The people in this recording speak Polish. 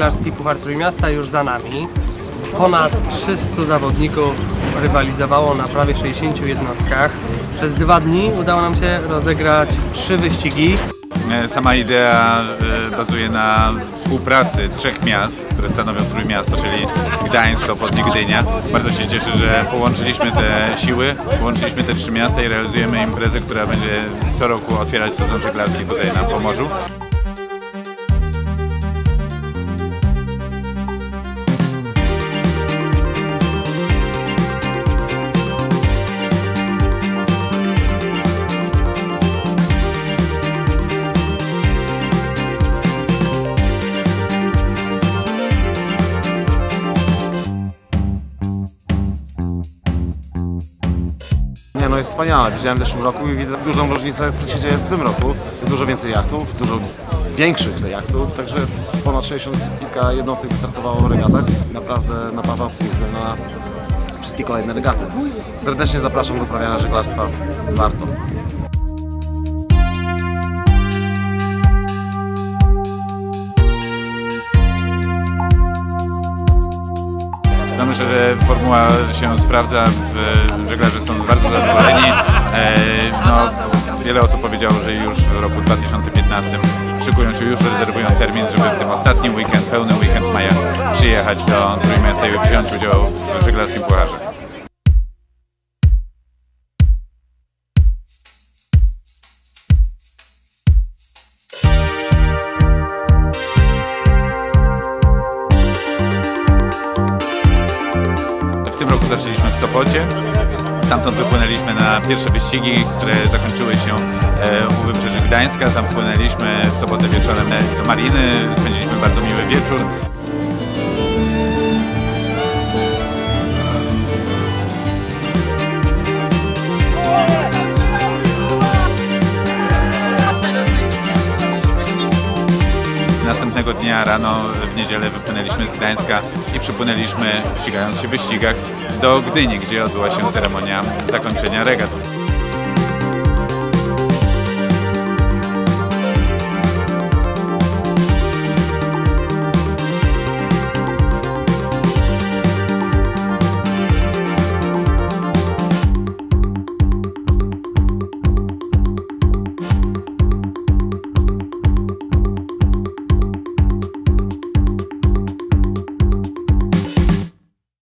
żeglarski Puchar Trójmiasta już za nami. Ponad 300 zawodników rywalizowało na prawie 60 jednostkach. Przez dwa dni udało nam się rozegrać trzy wyścigi. E, Sama idea e, bazuje na współpracy trzech miast, które stanowią Trójmiasto, czyli Gdańsk, Sopot i Gdynia. Bardzo się cieszę, że połączyliśmy te siły, połączyliśmy te trzy miasta i realizujemy imprezę, która będzie co roku otwierać sezon żeglarski tutaj na Pomorzu. Jest wspaniałe. Widziałem w zeszłym roku i widzę dużą różnicę, co się dzieje w tym roku. Jest dużo więcej jachtów, dużo większych tych jachtów, także ponad 60 kilka jednostek wystartowało w regatach. Naprawdę napawa optymizmem na wszystkie kolejne regaty. Serdecznie zapraszam do uprawiania żeglarstwa. Warto. No myślę, że formuła się sprawdza, żeglarze są bardzo zadowoleni. Wiele osób powiedziało, że już w roku 2015 szykują się, już rezerwują termin, żeby w tym ostatnim weekend, pełny weekend maja przyjechać do Trójmiasta i wziąć udział w żeglarskim pucharze. W tym roku zaczęliśmy w Sopocie. Stamtąd wypłynęliśmy na pierwsze wyścigi, które zakończyły się e, u wybrzeży Gdańska. Tam wpłynęliśmy w sobotę wieczorem do Mariny. Spędziliśmy bardzo miły wieczór. Następnego dnia rano w niedzielę wypłynęliśmy z Gdańska i przypłynęliśmy, ścigając się w wyścigach, do Gdyni, gdzie odbyła się ceremonia zakończenia regat.